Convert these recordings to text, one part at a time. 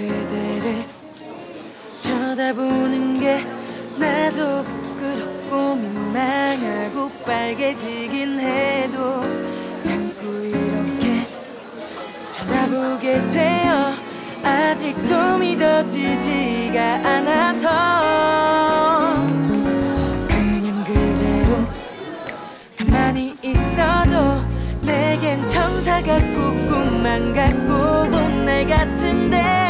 그대를 쳐다보는 게 나도 부끄럽고 민망하고 빨개지긴 해도 자꾸 이렇게 쳐다보게 되어 아직도 믿어지지가 않아서 그냥 그대로 가만히 있어도 내겐 천사 같고 꿈만 같고 봄날 같은데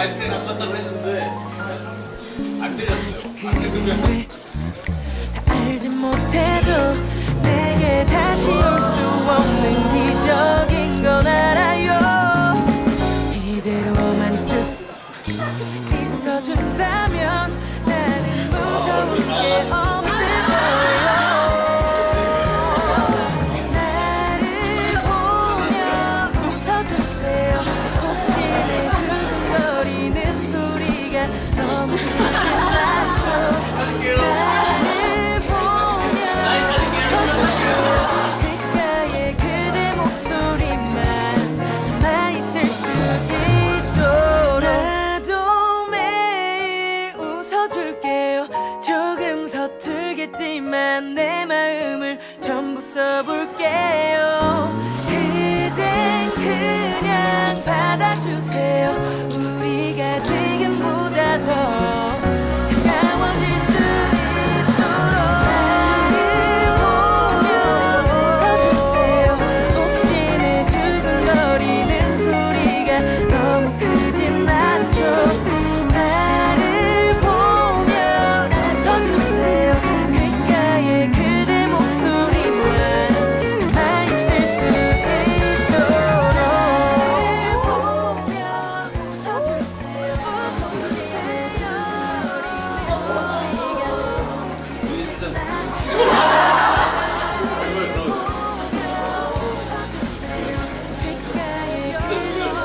아이스크림 안 간다고 했는데 안 들렸어요. 안 그를 다 알지 못해도 내게 다시 올 수 없는 기적 서툴겠지만 내 마음을 전부 써볼게요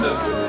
the